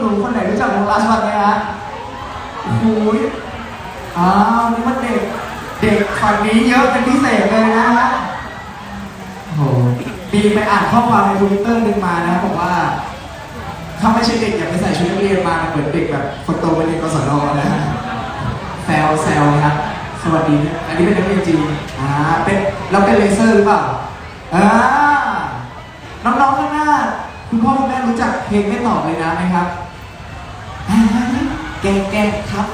หนูคนไหนรู้จักวงลาสบันไหมฮะโอ้โหยอ้าวนี่มันเด็ก เด็กฝั่งนี้เยอะเป็นพิเศษเลยนะฮะ โอ้โหมีไปอ่านข้อความในทวิตเตอร์หนึ่งมานะบอกว่า ถ้าไม่ใช่เด็กอย่าไปใส่ชุดนักเรียนมาเหมือนเด็กแบบคนโตเป็นเด็กกศนนะฮะแซวแซวนะครับ สวัสดีนะอันนี้เป็นนักเรียนจีนอ่า เป็นเราเป็นเลเซอร์หรือเปล่า อ่า น้องๆข้างหน้า คุณพ่อคุณแม่รู้จัก เพลงไม่ตอบเลยนะไหมครับอ่าแกงแกงครับ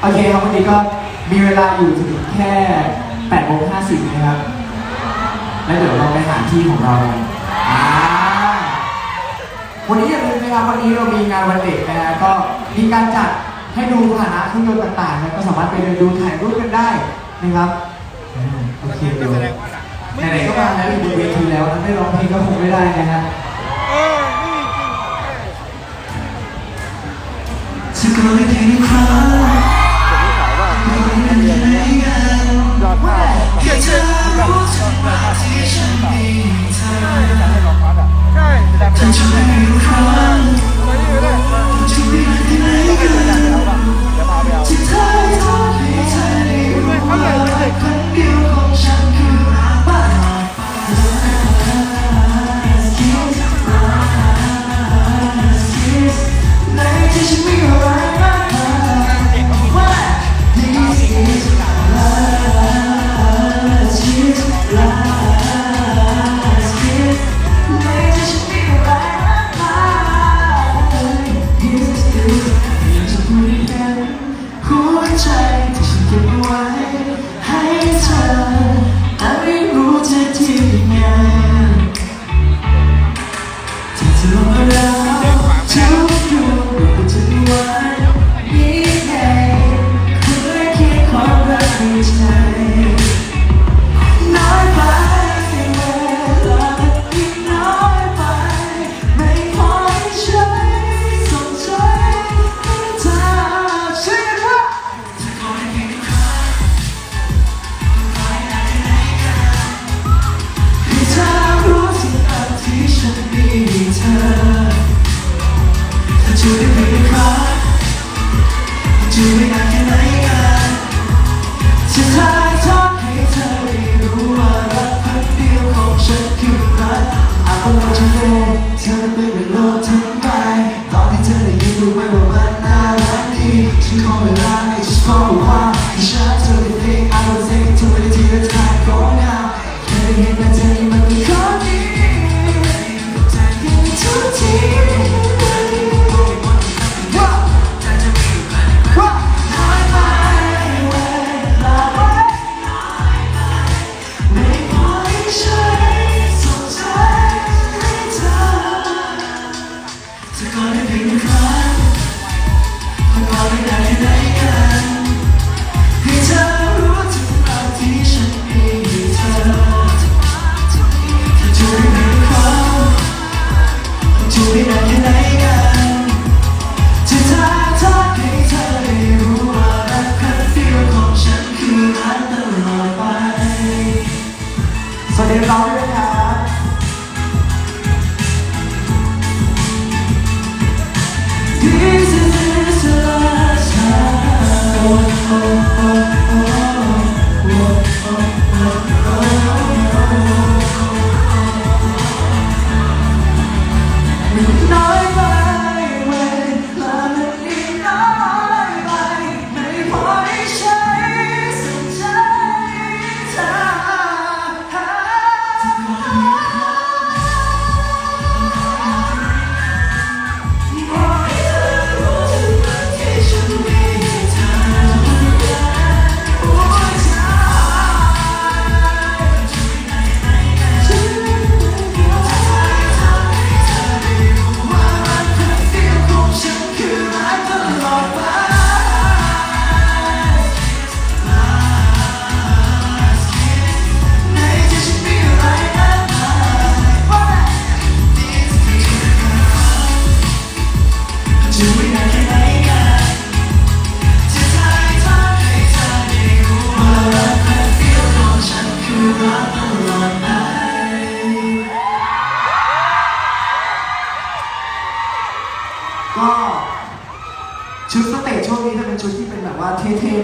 โอเคครับวันนี้ก็มีเวลาอยู่ถึงแค่8โมง50นะครับ แล้วเดี๋ยวเราไปหาที่ของเรากันอ่าวันนี้อย่าลืมนะครับวันนี้เรามีงานวันเด็กนะฮะก็มีการจัดให้ดูฐานะเครื่องยนต์ต่างๆนะก็สามารถไปเดินดูถ่ายรูปกันได้นะครับอ่าโอเคเดี๋ยวไหนๆก็มาแล้วอยู่บนเวทีแล้วไม่ร้องเพลงก็คงไม่ได้นะฮะ ฉันมีเธอถ้าจะไม่มีครั้งจะ ถ้า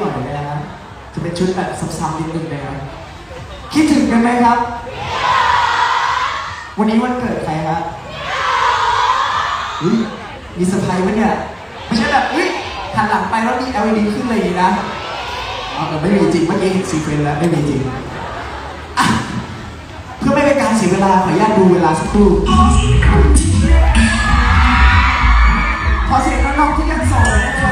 หน่อยนะครับจะเป็นชุดแบบซ้ำๆนิดนึงนะครับคิดถึงกันไหมครับ วันนี้วันเกิดใครครับมีสไพรส์ไหมเนี่ยไม่ใช่แบบอุ้ยหันหลังไปแล้วมี LED ขึ้นเลยนะอ๋อไม่มีจริงเมื่อกี้เห็นซีเควนแล้วไม่มีจริงเพื่อไม่เป็นการเสียเวลาขออนุญาตดูเวลาสักครู่ขอเสียงน้องๆที่ยังโสดนะครับ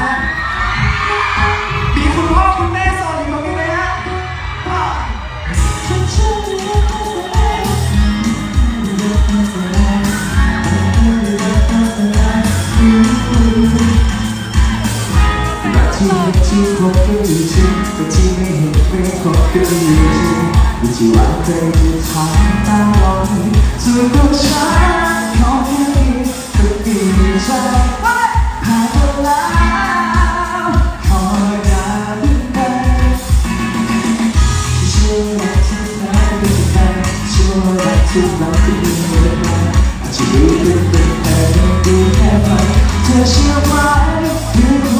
ทุกวันที่มีเวลาอาจจะดูเป็นแต่ดูแค่ฝันเธอเชื่อไหม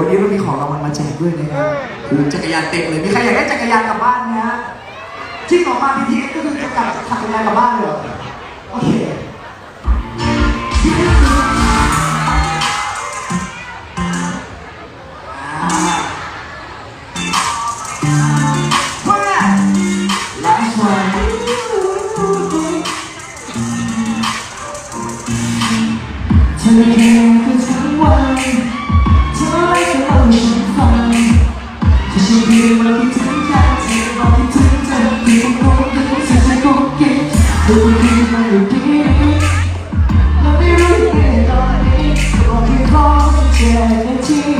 วันนี้เรามีของรางวัลมาแจกด้วยนะครับคือจักรยานเต็มเลย มีใครอยากได้จักรยานกลับบ้านไหมฮะที่ของมาพีทีก็คือจะกลับจักรยานกลับบ้านเลยเหรอโอเค to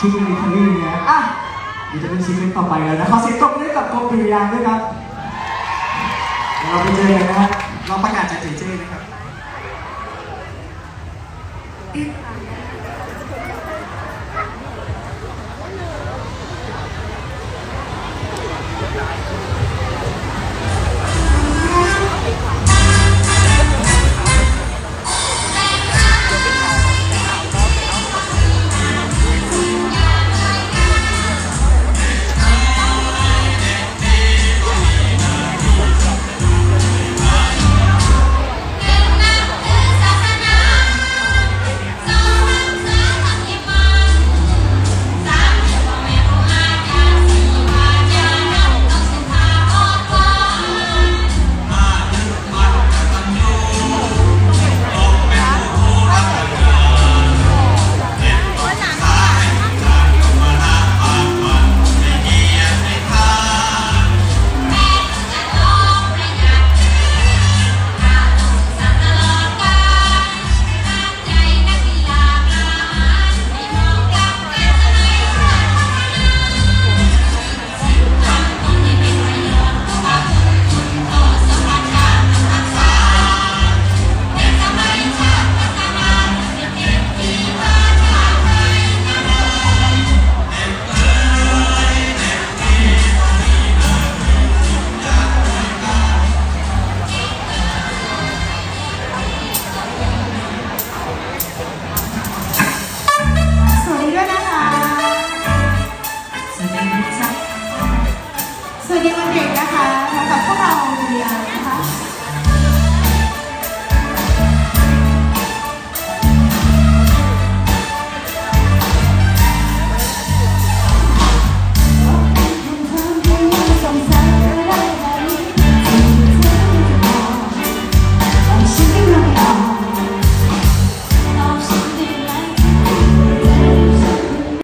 ที่เมืองอิตาลีเนะอะมีจะเป็นซีรีต่อไปแล้วนะขอเสียงตบมือให้กับโกบปิริยางด้วยครับเดี๋ยวเราไปเจอกันนะฮะเราประกาศจะเจเจนะครับ สวัสดีวันเด็กนะคะพบกับพวกเราเรียนนะคะ